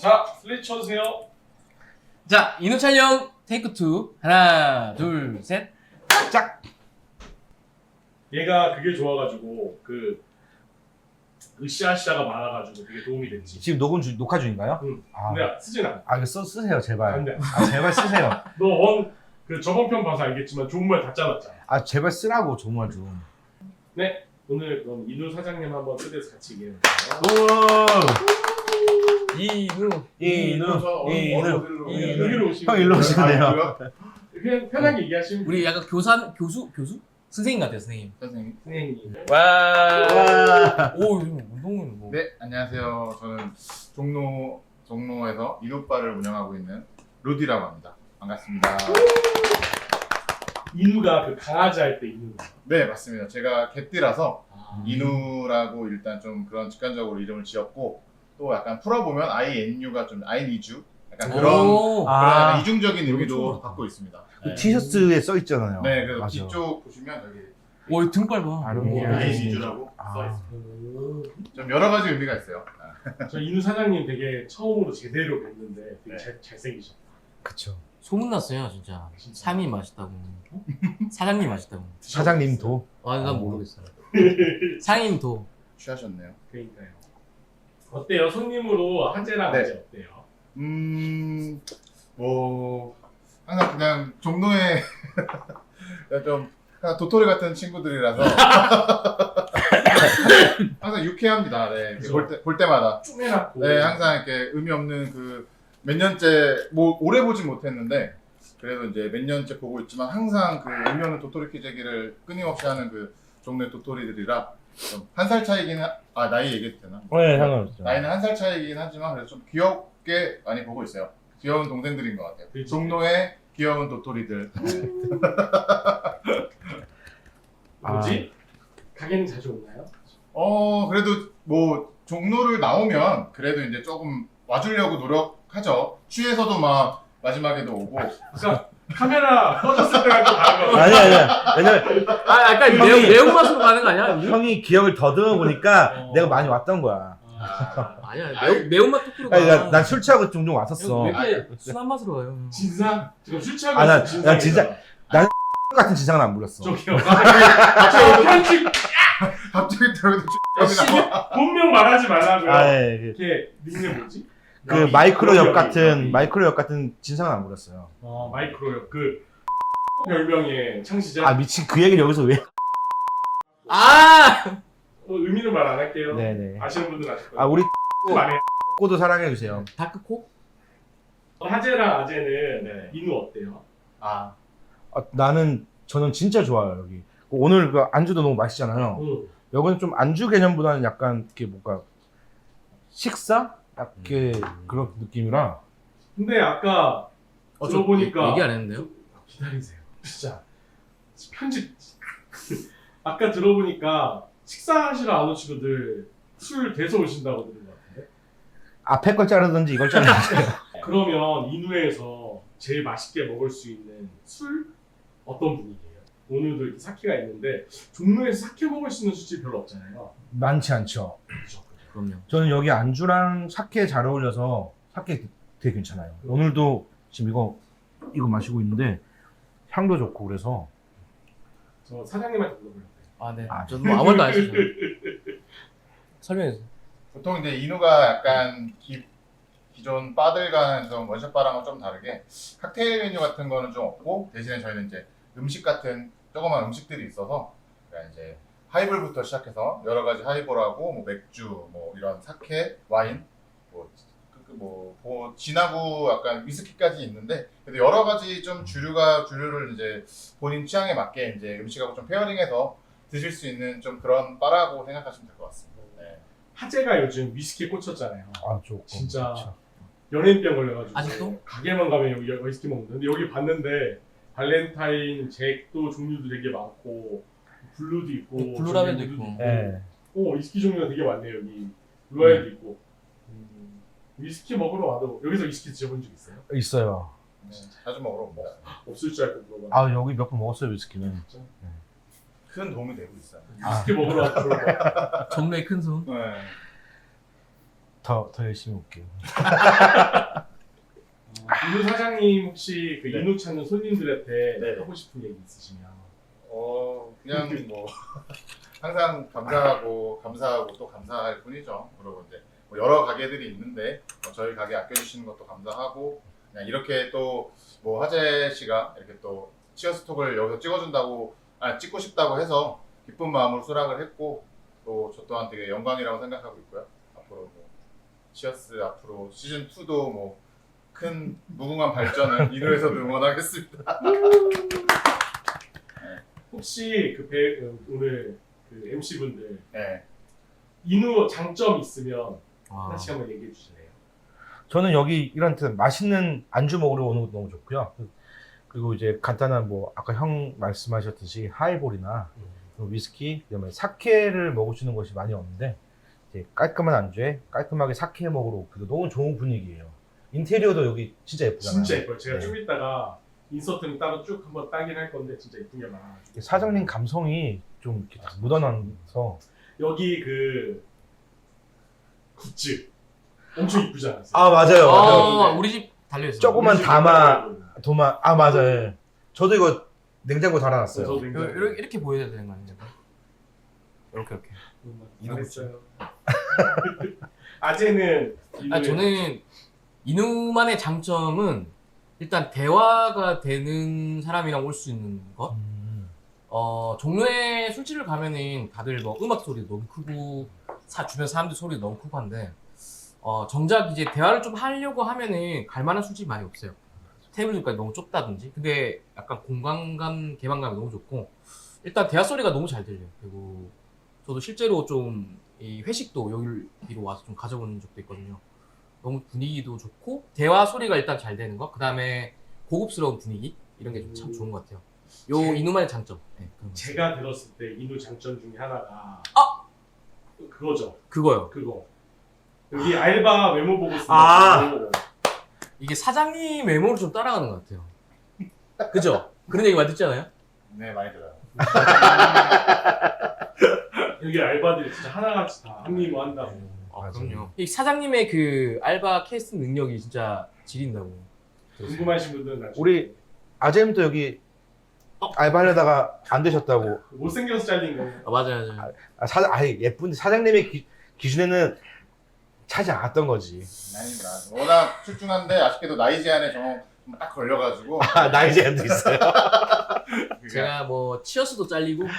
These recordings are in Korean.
자, 슬릿 쳐주세요. 자, 인호 촬영 테이크 투 하나, 둘, 셋. 짝. 얘가 그게 좋아가지고 그 으쌰으쌰가 많아가지고 되게 도움이 됐지. 지금 녹음 중 녹화 중인가요? 응. 아, 근데 쓰진 않아. 아 이거 써 쓰세요 제발. 안 돼. 아 제발 쓰세요. 너원 그 저번 편 봐서 알겠지만 좋은 말 다 짜놨잖아. 아 제발 쓰라고 정말 좀. 네, 오늘 그럼 인우 사장님 한번 뜨대서 같이 얘기해볼까요? 오. 인우. 인우. 인우. 여기로 오시면 형 일로 오시네요. 그냥 편하게 얘기하시면 우리 약간 교사 교수 교수 선생님 같아요, 선생님. 선생님. 선생님. 와. 와. 오, 이거 운동은 뭐. 네, 안녕하세요. 저는 종로 종로에서 이노바를 운영하고 있는 루디라고 합니다. 반갑습니다. 인우가 그 강아지 할때 인우. 네, 맞습니다. 제가 개띠라서 아, 이누라고 일단 좀 그런 직관적으로 이름을 지었고 또 약간 풀어보면 INU가 좀 아이니주 약간 그런 오. 그런 아. 약간 이중적인 의미도. 갖고 있습니다. 그 네. 티셔츠에 써 있잖아요. 네, 그래서 맞아. 뒤쪽 보시면 여기 오, 이등 밟아. 아름다워. 오. 아이니주라고 아. 써 있습니다. 음. 좀 여러 가지 의미가 있어요. 저 인우 사장님 되게 처음으로 제대로 뵀는데 되게 네. 잘, 잘생기셨다. 그쵸. 소문났어요, 진짜. 진짜. 삼이 맛있다고. 사장님 맛있다고. 사장님도. 아, 난 어. 모르겠어요. 사장님도. 취하셨네요. 그러니까요. 어때요? 손님으로 하재랑 네. 아재 어때요? 음, 뭐 항상 그냥 종로에 좀 그냥 도토리 같은 친구들이라서 항상 유쾌합니다. 네, 그죠. 볼, 때, 볼 때마다 쪼매놨고. 네, 항상 이렇게 의미 없는 그 몇 년째 뭐 오래 보진 못했는데 그래도 이제 몇 년째 보고 있지만 항상 그 의미 없는 도토리 키재기를 끊임없이 하는 그 종로의 도토리들이라 좀 한 살 차이긴 하, 아 나이 얘기해도 되나? 네 상관없죠. 나이는 한 살 차이긴 하지만 그래도 좀 귀엽게 많이 보고 있어요. 귀여운 동생들인 것 같아요. 그치. 종로의 귀여운 도토리들. 뭐지? 가게는 자주 오나요? 어 그래도 뭐 종로를 나오면 그래도 이제 조금 와주려고 노력하죠. 취해서도 막 마지막에도 오고. 그러니까 카메라 꺼졌을 때랑 또 다른 거. 아니 아니야. 왜냐면 아, 약간 형이- 매운, 매운맛으로 가는 거 아니야? 형이 기억을 더듬어 보니까 어. 내가 많이 왔던 거야. 아, 아니야, 매운, 매운맛 톡으로 가. 아니 난술 취하고 종종 왔었어. 왜 이렇게 순한 맛으로 가요? 진상? 지금 술 취하고 아, 난- 있어, 난 진상이다. 진짜- 같은 지상은 안 불렀어. 저기요. 갑자기 편집 갑자기 들어도 시계 본명 말하지 말라고요. 아, 예, 그, 이렇게 닉네임 뭐지? 그 여기, 마이크로 역 같은 여기. 마이크로 역 같은 진상은 안 불렀어요. 어 마이크로요. 그 별명의 창시자. 아 미친 그 얘기를 여기서 왜? 아! 어, 의미는 말 안 할게요. 네네. 아시는 분들 아실 거예요. 아 우리 말해. 꼬도 사랑해 주세요. 다크코? 하재랑 아재는 네. 인우 어때요? 아 아, 나는 저는 진짜 좋아요 여기. 오늘 그 안주도 너무 맛있잖아요. 응. 여기는 좀 안주 개념보다는 약간 이렇게 뭔가 식사? 약게 그런 느낌이라. 근데 아까 어, 저 들어보니까 얘기 안 했는데요? 기다리세요. 진짜 편집. 아까 들어보니까 식사하시러 안 오시고 늘술 대서 오신다고 들은 것 같은데. 앞에 걸 자르든지 이걸 자르든지. 그러면 인후에서 제일 맛있게 먹을 수 있는 술 어떤 분위기예요? 오늘도 이렇게 사케가 있는데 종로에서 사케 먹을 수 있는 술집 별로 없잖아요. 많지 않죠. 그죠? 그럼요. 저는 여기 안주랑 사케 잘 어울려서 사케 되게 괜찮아요. 오늘도 지금 이거 이거 마시고 있는데 향도 좋고 그래서 저 사장님한테 물어보려고 아, 네. 아, 저도 뭐 아무 말도 안 했어요. 설명해주세요. 보통 이제 인우가 약간 기, 기존 바들과는 좀 원샷 바랑은 좀 다르게 칵테일 메뉴 같은 거는 좀 없고 대신에 저희는 이제 음식 같은 조그만 음식들이 있어서 그러니까 이제 하이볼부터 시작해서 여러 가지 하이볼하고 뭐 맥주 뭐 이런 사케 와인 뭐, 그- 그 뭐, 뭐 진하고 약간 위스키까지 있는데 그래도 여러 가지 좀 주류가 주류를 이제 본인 취향에 맞게 이제 음식하고 좀 페어링해서 드실 수 있는 좀 그런 바라고 생각하시면 될 것 같습니다. 네. 하재가 요즘 위스키에 꽂혔잖아요. 아 좋고 진짜. 그렇죠. 연예인병 걸려가지고 아직도? 가게만 가면 여기 위스키 먹는데 근데 여기 봤는데 발렌타인 잭도 종류도 되게 많고 블루도 있고 블루라벨도 저기 있고. 우드도 네. 오 위스키 종류가 되게 많네요 여기 루아일도 있고 음, 위스키 먹으러 와도 여기서 위스키 드셔본 적 있어요? 있어요. 네, 자주 먹으러 옵니다. 없을 줄 알고 물어봐 아 여기 몇 번 먹었어요 위스키는. 큰 도움이 되고 있어요. 위스키 먹으러 와도 같아요 정로의 큰 손. 네. 더, 더 열심히 올게요. 이누 사장님 혹시 그 네. 이누 찾는 손님들한테 네. 하고 싶은 얘기 있으시면 어 그냥 뭐 항상 감사하고 감사하고 또 감사할 뿐이죠. 그리고 이제 뭐 여러 가게들이 있는데 뭐 저희 가게 아껴주시는 것도 감사하고 그냥 이렇게 또뭐 화재 씨가 이렇게 또 치어스톡을 여기서 찍어준다고 아 찍고 싶다고 해서 기쁜 마음으로 수락을 했고 또 저 또한 되게 영광이라고 생각하고 있고요. 앞으로 뭐 치어스 앞으로 시즌 2도 뭐 큰 무궁한 발전을 이루에서도 응원하겠습니다. 혹시 그 배, 어, 오늘 그 MC 분들 네. 이누 장점 있으면 아, 하나씩 한번 얘기해 주실래요? 저는 여기 이런 데 맛있는 안주 먹으러 오는 것도 너무 좋고요. 그리고 이제 간단한 뭐 아까 형 말씀하셨듯이 하이볼이나 그리고 위스키, 그다음에 사케를 먹으시는 것이 많이 없는데 이제 깔끔한 안주에 깔끔하게 사케 먹으러 오기도 너무 좋은 분위기예요. 인테리어도 여기 진짜 예쁘잖아요. 진짜 예뻐요. 제가 네. 좀 이따가 인서트는 따로 쭉 한번 따긴 할 건데 진짜 예쁜 게 많아. 사장님 감성이 좀 이렇게 딱 묻어나서 여기 그 굿즈 엄청 이쁘지 않았어요? 아 맞아요. 맞아요. 아, 우리 집 달려있어. 조그만 우리 집에 담아. 도마 아 맞아요. 저도 이거 냉장고 달아놨어요. 저도 이렇게, 굉장히 이렇게, 이렇게 보여야 되는 거 아니야? 이렇게 이렇게. 잘했어요. 아재는 아 저는 이누만의 장점은 일단 대화가 되는 사람이랑 올 수 있는 것. 음. 어 종로에 술집을 가면은 다들 뭐 음악 소리 너무 크고 사 주변 사람들 소리 너무 크고 한데 어 정작 이제 대화를 좀 하려고 하면은 갈 만한 술집이 많이 없어요. 테이블까지 너무 좁다든지. 근데 약간 공간감, 개방감이 너무 좋고 일단 대화 소리가 너무 잘 들려요. 그리고 저도 실제로 좀 이 회식도 여기로 와서 좀 가져본 적도 있거든요. 너무 분위기도 좋고 대화 소리가 일단 잘 되는 거. 그다음에 고급스러운 분위기 이런 게좀참 좋은 것 같아요. 요 제- 이누만의 장점. 네, 그런 거. 제가 들었을 때 이누 장점 중에 하나가 아! 그거죠. 그거요. 그거 여기 알바 메모 보고 쓰는 아! 거 이게 사장님 외모를 좀 따라가는 것 같아요. 그죠? 그런 얘기 많이 듣지 않아요? 네 많이 들어요. 여기 알바들이 진짜 하나같이 다 한미모 한다고. 아, 맞아요. 그럼요. 이 사장님의 그 알바 캐스팅 능력이 진짜 지린다고. 궁금하신 분들은 나중에 우리 아재님도 여기 어? 알바하려다가 안 되셨다고. 못생겨서 잘린 거. 아, 맞아요, 맞아요. 아, 사, 아니 예쁜데 사장님의 기, 기준에는 차지 않았던 거지. 아닙니다. 워낙 출중한데 아쉽게도 나이 제한에 정딱 걸려가지고 아 나이 제한도 있어요. 제가 뭐 치어스도 잘리고 네.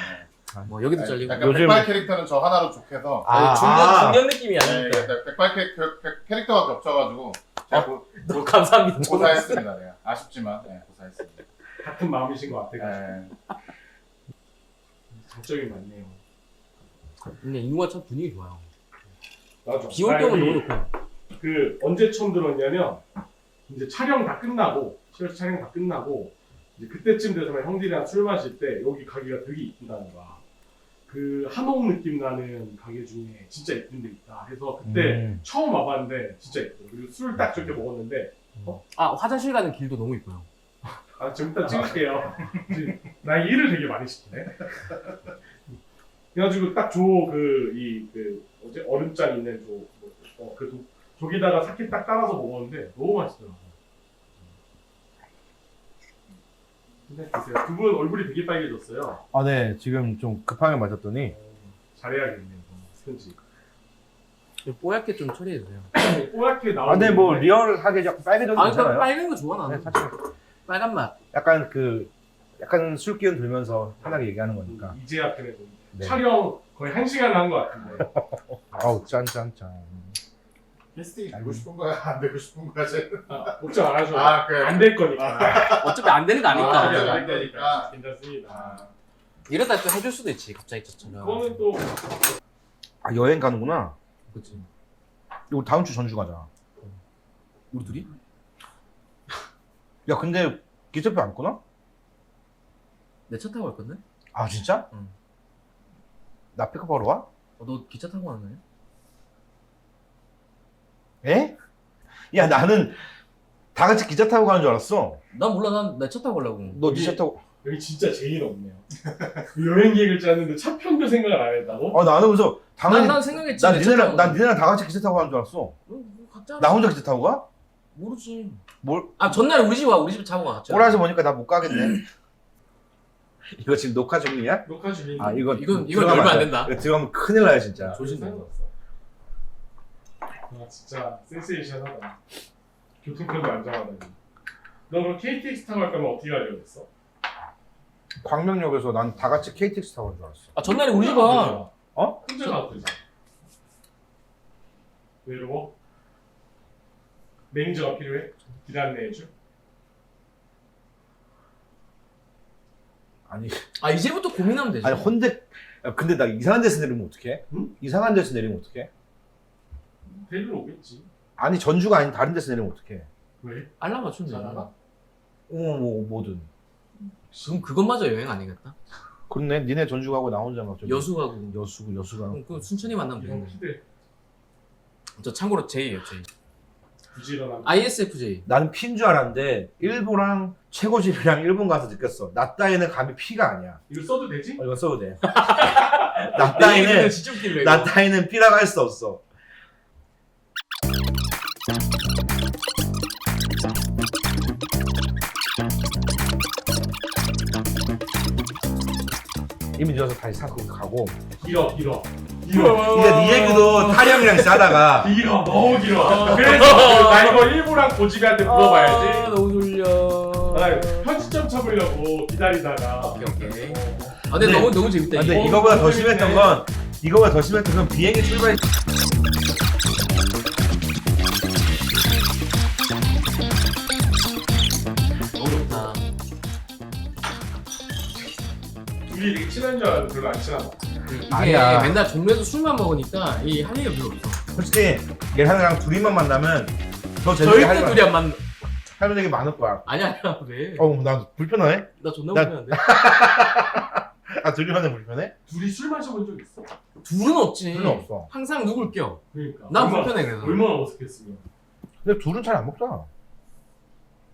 뭐 여기도 잘리고. 약간 요즘- 백발 캐릭터는 저 하나로 족해서 아, 중년 아. 중년 느낌이 네, 아닙니까? 일단 백발 캐, 캐, 캐, 캐릭터가 겹쳐가지고 제가 고, 너무 감사합니다. 고사했습니다. 내가 아쉽지만 네, 고사했습니다. 같은 마음이신 것 같아요. 네. 장점이 많네요. 근데 이누가 참 분위기 좋아요. 맞아. 비올 여기 너무 좋고. 그 언제 처음 들었냐면 이제 촬영 다 끝나고 실제 촬영 다 끝나고 이제 그때쯤 돼서만 형들이랑 술 마실 때 여기 가게가 되게 이쁘다는 거야. 그 한옥 느낌 나는 가게 중에 진짜 이쁜 데 있다 해서 그때 음. 처음 와봤는데 진짜 이뻐. 그리고 술딱 저렇게 먹었는데 아 화장실 가는 길도 너무 이뻐요. 아, 좀 이따 찍을게요. 나 일을 되게 많이 시키네. 그래가지고 딱 조 그 이그 얼음장 있는 조 어, 그 조- 저기다가 사케 딱 따라서 먹었는데 너무 맛있더라고. 두 분 얼굴이 되게 빨개졌어요. 아 네 지금 좀 급하게 맞았더니 잘해야겠네요. 스펀지. 뽀얗게 좀 처리해 주세요. 뽀얗게 나오는. 아 근데 뭐 리얼하게 좀 빨개져도 아, 그러니까 괜찮아요. 빨간 거 좋아 네, 나는. 사실 빨간 맛. 약간 그 약간 술 기운 들면서 편하게 얘기하는 거니까. 이제야 편해서 네. 촬영 거의 한 시간 한 것 같은데. 아우 짠짠짠. 캐스팅 되고 싶은 거야 안 되고 싶은 거야 쟤. 아, 걱정 안 하셔도 아 그래. 안될 거니까. 어차피 안 되는 거 아니까. 아, 안 네. 될 되니까. 거니까 괜찮습니다. 아, 이러다 또 해줄 수도 있지 갑자기 저처럼. 그거는 또 아 여행 가는구나. 그치. 이거 다음 주 전주 가자. 우리 둘이? 야 근데 기차표 안 끊어? 내 차 타고 갈 건데? 아 진짜? 응. 나 픽업하러 와? 어, 너 기차 타고 가는 거야? 에? 야 나는 다 같이 기차 타고 가는 줄 알았어. 난 몰라 난 내 차 타고 가려고. 너네차 타고 여기 진짜 제일 없네요. 그 여행 계획을 짜는데 차편도 생각을 안 했다고? 어 나는 그래서 당연히 난, 난 생각했지. 난내 니네랑 난 니네랑 다 같이 기차 타고 가는 줄 알았어. 뭐, 뭐 각자 나 혼자 기차 타고 가? 모르지. 뭘 아 전날 우리 집 와 우리 집 차고 갔잖아. 꼬라지 보니까 나 못 가겠네. 이거 지금 녹화 중이야? 녹화 중인. 아 이거 이건 이건 들어가면 열면 안 돼. 된다. 이거 들어가면 큰일 나요 진짜. 조심해. 아 진짜 센세이션하다. 교통편도 안정하다니. 너 그럼 KTX 타고 갈 거면 어떻게 가려고 했어? 광명역에서 난 다 같이 KTX 타고 간줄 알았어. 아 전날에 우리 집 와. 어? 혼자 가도 되잖아. 외로워? 매니저가 필요해? 길 안내해줘? 아니 아 이제부터 고민하면 되지. 아니 혼대. 야, 근데 나 이상한 데서 내리면 어떡해? 응? 이상한 데서 내리면 어떡해? 데리러 오겠지. 아니 전주가 아닌 다른 데서 내리면 어떡해? 왜? 알람 맞추면 자다가? 되잖아. 어, 뭐 뭐든. 그럼 그것마저 여행 아니겠다? 그렇네. 니네 전주 가고 나 혼자 막 저기 여수 가고. 여수 여수 가고. 그럼 그 순천이 만나면 되겠네. 기대. 저 참고로 J예요 J. 부지런한. ISFJ. 나는 피인 줄 알았는데 일본랑 최고집이랑 일본 가서 느꼈어. 나 따위는 감히 피가 아니야. 이거 써도 되지? 어, 이거 써도 돼. 나 따위는 진짜 웃길래. 나 따위는 피라고 할 수 없어. 이미 늦어서 다시 사고 가고 길어 길어. 길어. 이제 네 얘기도 타령이랑 싸다가 길어 너무 길어. 그래서 나 이거 일부랑 고집이한테 아, 물어봐야지. 너무 졸려. 나 편집점 쳐보려고 기다리다가. 오케이 오케이. 아 근데 네. 너무 너무 재밌다. 아, 근데 이거. 이거보다 더 심했던 건 이거보다 더 심했던 건 비행기 출발 알았는데 별로 안 친하다. 이게 아니야. 맨날 동네에서 술만 먹으니까 이 할 얘기가 별로 없어. 솔직히 얘랑이랑 둘이만 만나면 더 재밌게 할 절대 말- 둘이 안 만. 할 얘기 많을 거야. 아니야 아니야 왜? 어, 나 불편하네. 나 존나 나- 불편한데. 아, 둘이 만나면 불편해? 둘이 술 마셔본 적 있어? 둘은 없지. 둘은 없어. 항상 누굴 껴. 그러니까. 난 얼마나- 불편해 그래서. 얼마나 어색했으면. 근데 둘은 잘 안 먹잖아.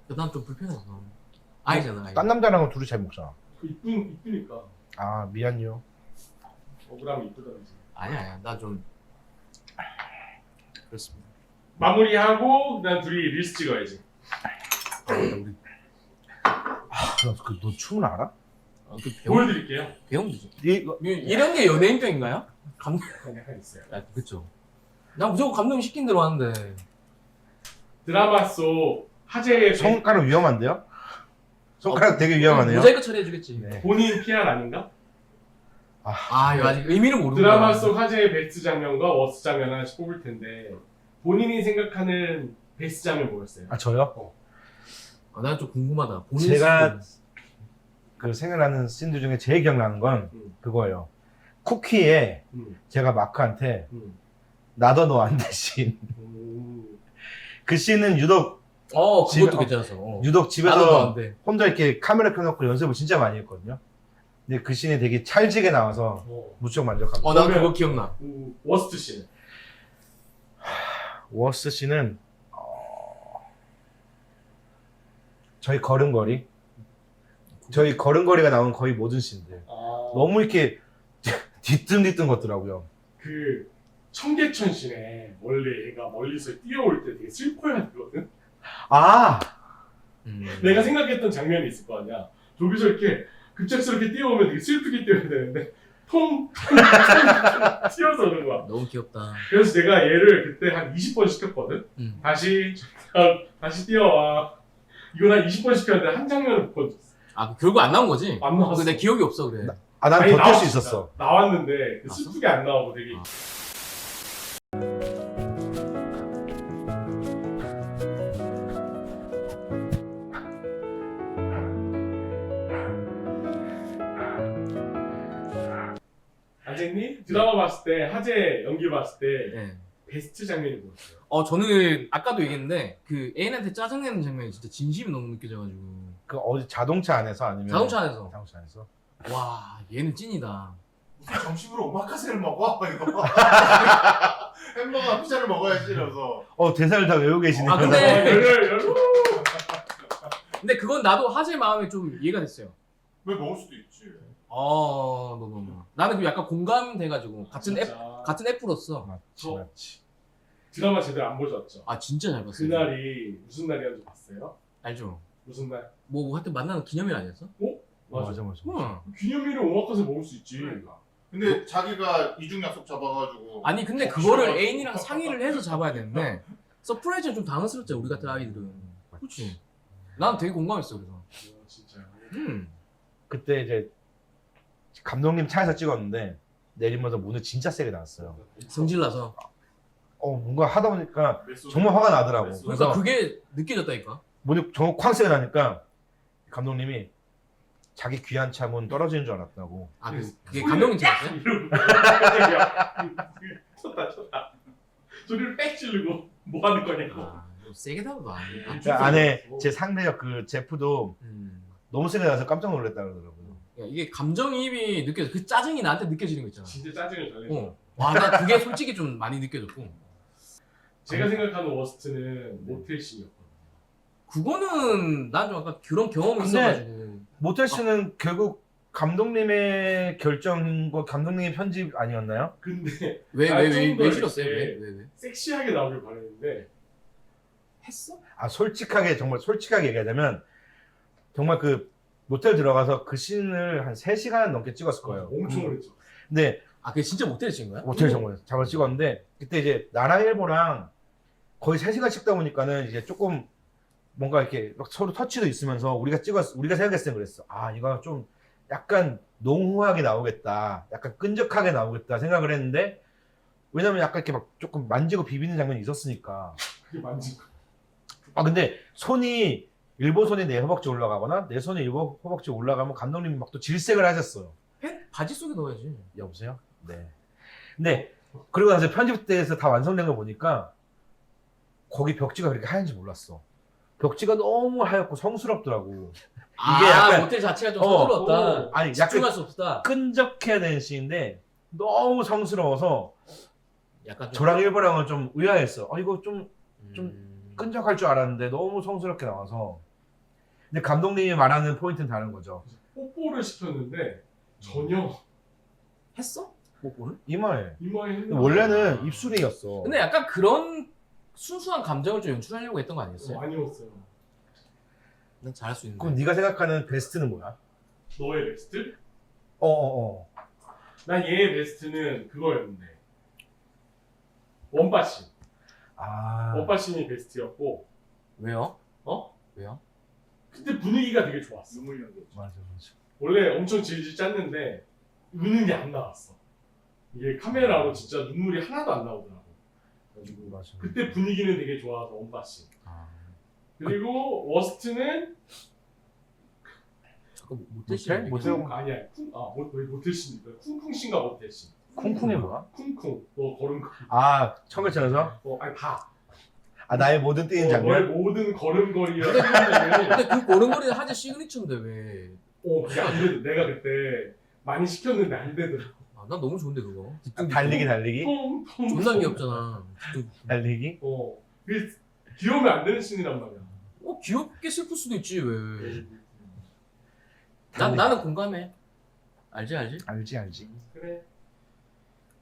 난 좀 불편해서. 아니잖아. 아니. 딴 남자랑은 둘이 잘 먹잖아. 그 이쁜 이쁘니까 아, 미안요. 억울하면 이쁘다든지. 아니야 아니야. 나 좀 그렇습니다. 마무리하고 그다음 둘이 릴스 찍어야지. 우리 그, 너 춤을 알아? 아, 그 배움 보여드릴게요. 배우면 되죠. 이거 이- 이런 게 연예인병인가요? 감. 약간 있어요. 아 그렇죠. 난 무조건 감독이 시킨 대로 하는데. 드라마 속 하재의 손가락 위험한데요? 손가락 되게 위험하네요. 모자이크 처리해주겠지. 네. 본인 PR 아닌가? 아 이거 아직 의미를 모르는 드라마 거야. 속 하재의 베스트 장면과 워스트 장면 하나씩 뽑을 텐데 본인이 생각하는 베스트 장면 뭐였어요? 아, 저요? 아, 난좀 궁금하다. 본인 제가. 그 생각나는 씬들 중에 제일 기억나는 건 음. 그거예요. 쿠키에 음, 제가 마크한테 음. 나도 너안돼 씬. 음. 그 씬은 유독 어 그것도 집에- 괜찮았어. 어. 유독 집에서 안 돼. 혼자 이렇게 카메라 켜놓고 연습을 진짜 많이 했거든요. 근데 그 씬이 되게 찰지게 나와서 어. 무척 만족합니다. 어, 난 그러면- 그거 기억나. 음, 워스트 씬. 워스 씬은 어, 저희 걸음걸이 저희 걸음걸이가 나온 거의 모든 씬들 아, 너무 이렇게 뒤뚱뒤뚱 걷더라고요. 그 청계천 씬에 원래 얘가 멀리서 뛰어올 때 되게 슬퍼야 되거든. 아 음. 내가 생각했던 장면이 있을 거 아니야. 저기서 이렇게 급작스럽게 뛰어오면 되게 슬프게 뛰어야 되는데 통, 튀어서 오는 거야. 너무 귀엽다. 그래서 내가 얘를 그때 한 20번 시켰거든. 음. 다시 다시 뛰어와. 이건 한 20번 시켰는데 한 장면을 못 건졌어. 아 결국 안 나온 거지? 안 나왔어. 내 기억이 없어 그래. 아, 난 아니, 버틸 수 있었어. 나왔는데 그 나왔어? 슬프게 안 나오고 되게 아. 아재님 드라마 봤을 때 하재 연기 봤을 때 네. 베스트 장면이 뭐였어요? 어 저는 아까도 얘기했는데 그 애인한테 짜증내는 장면이 진짜 진심이 너무 느껴져가지고 그 어디 자동차 안에서 아니면 자동차 안에서 자동차 안에서 와 얘는 찐이다. 무슨 점심으로 오마카세를 먹어 이거 햄버거나 피자를 먹어야지 이러면서 어 대사를 다 외우고 계시네요. 아, 근데- 어, 열렬 열렬. 근데 그건 나도 하재 마음에 좀 이해가 됐어요. 왜 먹을 수도 있지. 어, 너무. 나는 그 약간 공감돼가지고 같은 애 진짜. 같은 애플로서 맞지 저- 맞지. 드라마 제대로 안 보셨죠? 아 진짜 잘 봤어요. 그날이 무슨 날이었는지 봤어요? 알죠? 무슨 날? 뭐, 뭐 하여튼 만나는 기념일 아니었어? 맞아 맞아. 응. 기념일에 오마카세 먹을 수 있지. 그러니까. 근데 자기가 이중 약속 잡아가지고 아니 근데 어, 그거를. 애인이랑 상의를 해서 잡아야 되는데 서프라이즈는 좀 당황스럽죠 우리 같은 아이들은. 그렇지. 난 되게 공감했어 그래서. 어, 진짜. 음. 그때 이제 감독님 차에서 찍었는데 내리면서 문을 진짜 세게 닫았어요. 성질나서. 어 뭔가 하다 보니까. 정말 화가 나더라고. 그러니까 그래서 그게 느껴졌다니까. 문이 정말 쾅 세게 나니까 감독님이 자기 귀한 차 문 떨어지는 줄 알았다고. 아 그, 그게 감독님 찍었어요? 이러고 깜짝이야. 쳤다 쳤다. 소리를 빽 지르고 뭐 하는 거냐고. 아, 좀 세게 안 돼. 아, 그 안에 제 상대역 그 제프도 음. 너무 세게 나서 깜짝 놀랐다 그러더라고요. 그러니까 이게 감정이입이 느껴져. 그 짜증이 나한테 느껴지는 거 있잖아. 진짜 짜증을 잘 내죠. 어. 와, 나 그게 솔직히 좀 많이 느껴졌고. 제가 생각하는 워스트는 모텔 씬이었거든요. 그거는 난 좀 아까 그런 경험이 근데 있어가지고. 모텔 씨는 결국 감독님의 결정과 감독님의 편집 아니었나요? 근데 왜, 아, 왜, 좀 왜, 더왜 싫었어요? 이렇게 왜, 왜, 왜? 섹시하게 나오길 바랬는데 했어? 아 솔직하게 정말 솔직하게 얘기하자면 정말 그 모텔 들어가서 그 씬을 한 3시간 넘게 찍었을 거예요. 엄청 오래 찍었어. 근데 아, 그게 진짜 모텔 찍은 거야? 모텔 정말 잡아 찍었는데 그때 이제 나라 일보랑 거의 3시간 찍다 보니까는 이제 조금 뭔가 이렇게 막 서로 터치도 있으면서 우리가 찍었 우리가 생각했을 때 그랬어. 아 이거 좀 약간 농후하게 나오겠다. 약간 끈적하게 나오겠다 생각을 했는데 왜냐면 약간 이렇게 막 조금 만지고 비비는 장면이 있었으니까. 그게 거. 아 근데 손이 일본 손이 내 허벅지 올라가거나 내 손이 일본 허벅지 올라가면 감독님이 막 또 질색을 하셨어요. 팬 바지 속에 넣어야지. 여보세요? 네. 근데 그리고 나서 편집대에서 다 완성된 거 보니까 거기 벽지가 그렇게 하얀지 몰랐어. 벽지가 너무 하얗고 성스럽더라고. 아, 이게 약간- 모텔 자체가 좀 어, 서툴었다. 아니 약간 집중할 수 없다. 끈적해야 되는 시인데 너무 성스러워서 약간 좀. 저랑 일본랑은 좀 의아했어. 아 이거 좀좀 음. 끈적할 줄 알았는데 너무 성스럽게 나와서. 근데 감독님이 말하는 포인트는 다른 거죠. 뽀뽀를 시켰는데 전혀 했어? 뽀뽀를? 이마에. 이마에 했나? 원래는 입술이었어. 근데 약간 그런 순수한 감정을 좀 연출하려고 했던 거 아니었어요? 어, 아니었어요. 난 잘할 수 있는데. 그럼 네가 생각하는 베스트는 뭐야? 너의 베스트? 어어어. 난 얘의 베스트는 그거였는데 원바씬. 아. 원바씬이 베스트였고 왜요? 어? 왜요? 그때 분위기가 되게 좋았어. 눈물 연기. 맞아 맞아. 원래 엄청 질질 짰는데 우는 게 안 나왔어. 이게 카메라로 진짜 눈물이 하나도 안 나오더라고. 그래가지고 맞아. 그때 분위기는 되게 좋아서 원바씬. 아. 그리고 워스트는 잠깐 모텔 모텔? 씬 모텔? 쿵 아니야 쿵, 아 뭐, 왜 모텔씬입니까? 쿵쿵씬가 모텔씬. 쿵쿵이 뭐야? 쿵쿵 너 걸음걸이. 아 청결천에서? 어 아니 봐. 아 나의 모든 뛰는 어, 너의 장면? 모든 걸음걸이와 장면이 근데 그 고른거리는 하재 시그니처인데 왜? 어 그게 안 되도 내가 그때 많이 시켰는데 안 되더라고. 아, 난 너무 좋은데 그거. 아, 달리기 달리기? 통 통. 존나 귀엽잖아. 달리기? 어. 그게 귀여우면 안 되는 씬이란 말이야. 어 귀엽게 슬플 수도 있지 왜? 난 달리기. 나는 공감해. 알지 알지? 알지 알지. 그래.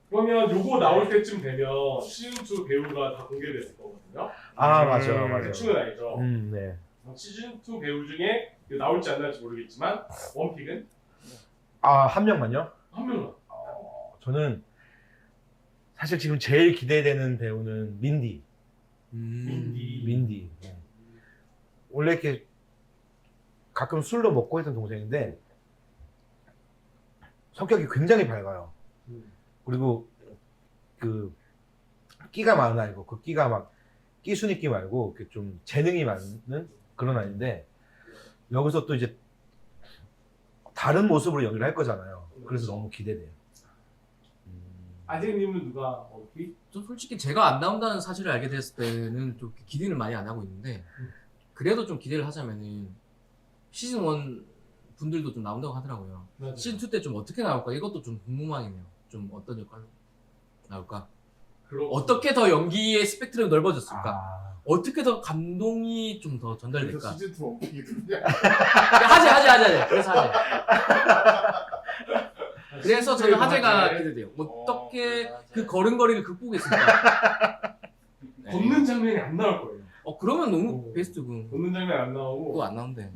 그러면 요거 나올 때쯤 되면 시즌2 배우가 다 공개됐을 거거든요. 아 음, 맞아 맞아. 대충은 알죠. 음 네. 시즌2 배우 중에 이거 나올지 안 나올지 모르겠지만 원픽은 아 한 명만요? 한 명만. 어, 저는 사실 지금 제일 기대되는 배우는 민디. 민디. 민디. 네. 원래 이렇게 가끔 술로 먹고 했던 동생인데 성격이 굉장히 밝아요. 음. 그리고 그 끼가 많은 아이고 그 끼가 막 끼순이 끼 말고 이렇게 좀 재능이 많은 그런 아이인데 여기서 또 이제 다른 모습으로 연기를 할 거잖아요. 그래서 너무 기대돼요. 음. 아재님은 누가 원픽? 좀 솔직히 제가 안 나온다는 사실을 알게 됐을 때는 좀 기대를 많이 안 하고 있는데 그래도 좀 기대를 하자면은 시즌 1 분들도 좀 나온다고 하더라고요. 시즌 2 때 좀 어떻게 나올까 이것도 좀 궁금하네요. 좀 어떤 역할로 나올까? 어떻게 더 연기의 스펙트럼이 넓어졌을까? 아, 어떻게 더 감동이 좀 더 그래서 전달될까? 시즌 2 어떻게 되냐? 하재 하재 하재 하재. 그래서 하재. 그래서 저는 하재가 기대돼요. 어떻게 그 걸음걸이를 극복했을까? 네. 걷는 장면이 안 나올 거예요. 어 그러면 너무 오. 베스트군. 걷는 장면 안 나오고 그거 안 나온대.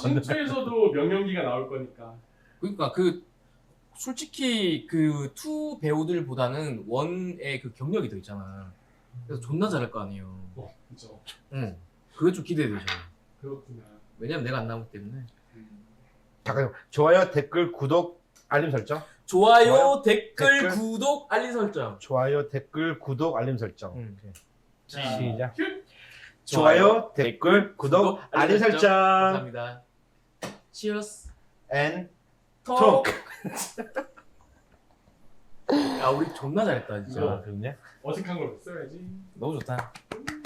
신초에서도 명연기가 나올 거니까. 그러니까 그 솔직히 그 투 배우들보다는 원의 그 경력이 더 있잖아. 그래서 존나 잘할 거 아니에요. 어, 그죠. 응. 그게 좀 기대되죠. 그렇구나. 왜냐면 내가 안 나오기 때문에. 잠깐 좋아요, 댓글, 구독, 알림 설정. 좋아요, 좋아요, 댓글, 댓글. 구독, 알림 설정. 좋아요, 댓글, 구독, 알림 설정. 음. 오케이. 자, 시작. 큐! 좋아요, 댓글, 구독, 알림 설정. 감사합니다. 치어스. 앤 톡. 야, 우리 존나 잘했다, 진짜. 자, 그렇네. 어색한 걸 써야지. 너무 좋다. 음.